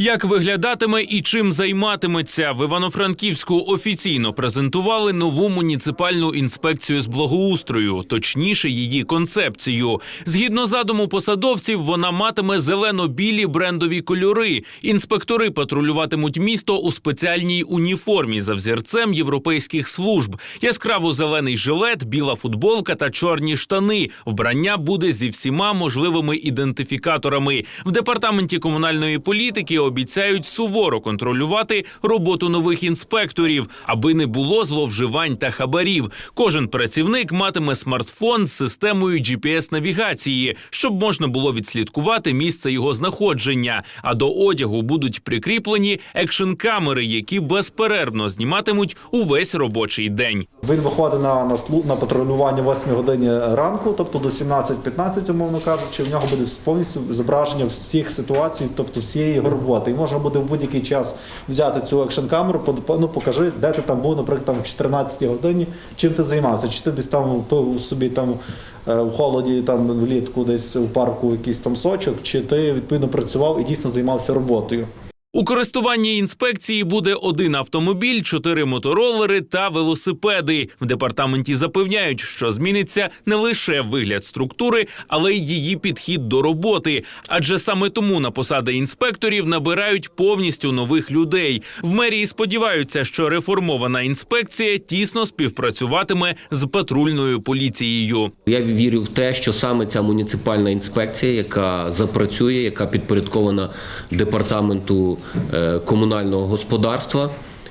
Як виглядатиме і чим займатиметься в Івано-Франківську офіційно презентували нову муніципальну інспекцію з благоустрою, точніше її концепцію. Згідно задуму посадовців, вона матиме зелено-білі брендові кольори. Інспектори патрулюватимуть місто у спеціальній уніформі за взірцем європейських служб. Яскраво зелений жилет, біла футболка та чорні штани. Вбрання буде зі всіма можливими ідентифікаторами. В департаменті комунальної політики обіцяють суворо контролювати роботу нових інспекторів, аби не було зловживань та хабарів. Кожен працівник матиме смартфон з системою GPS-навігації, щоб можна було відслідкувати місце його знаходження. А до одягу будуть прикріплені екшн-камери, які безперервно зніматимуть увесь робочий день. Він виходить на, на, на патрулювання 8 годині ранку, тобто до 17-15, умовно кажучи, в нього буде повністю зображення всіх ситуацій, тобто всієї його роботи. І можна буде в будь-який час взяти цю екшн камеру, ну покажи, де ти там був, наприклад, там в 14 годині, чим ти займався, чи ти десь там пив собі там е, в холоді, там влітку, десь у парку якийсь там сочок, чи ти відповідно працював і дійсно займався роботою. У користуванні інспекції буде один автомобіль, чотири моторолери та велосипеди. В департаменті запевняють, що зміниться не лише вигляд структури, але й її підхід до роботи. Адже саме тому на посади інспекторів набирають повністю нових людей. В мерії сподіваються, що реформована інспекція тісно співпрацюватиме з патрульною поліцією. Я вірю в те, що саме ця муніципальна інспекція, яка запрацює, яка підпорядкована департаменту комунального господарства.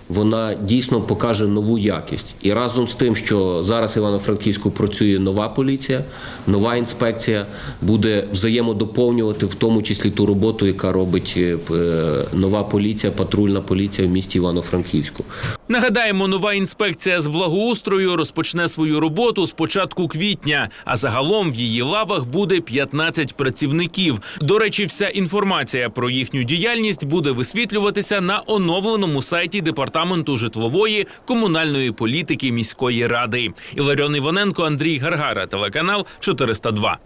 Вона дійсно покаже нову якість, і разом з тим, що зараз Івано-Франківську працює нова поліція, нова інспекція буде взаємодоповнювати в тому числі ту роботу, яка робить е, е, нова поліція, патрульна поліція в місті Івано-Франківську. Нагадаємо, нова інспекція з благоустрою розпочне свою роботу з початку квітня. А загалом в її лавах буде 15 працівників. До речі, вся інформація про їхню діяльність буде висвітлюватися на оновленому сайті департаменту житлової комунальної політики міської ради. Іларіон Іваненко, Андрій Гаргара, телеканал 402.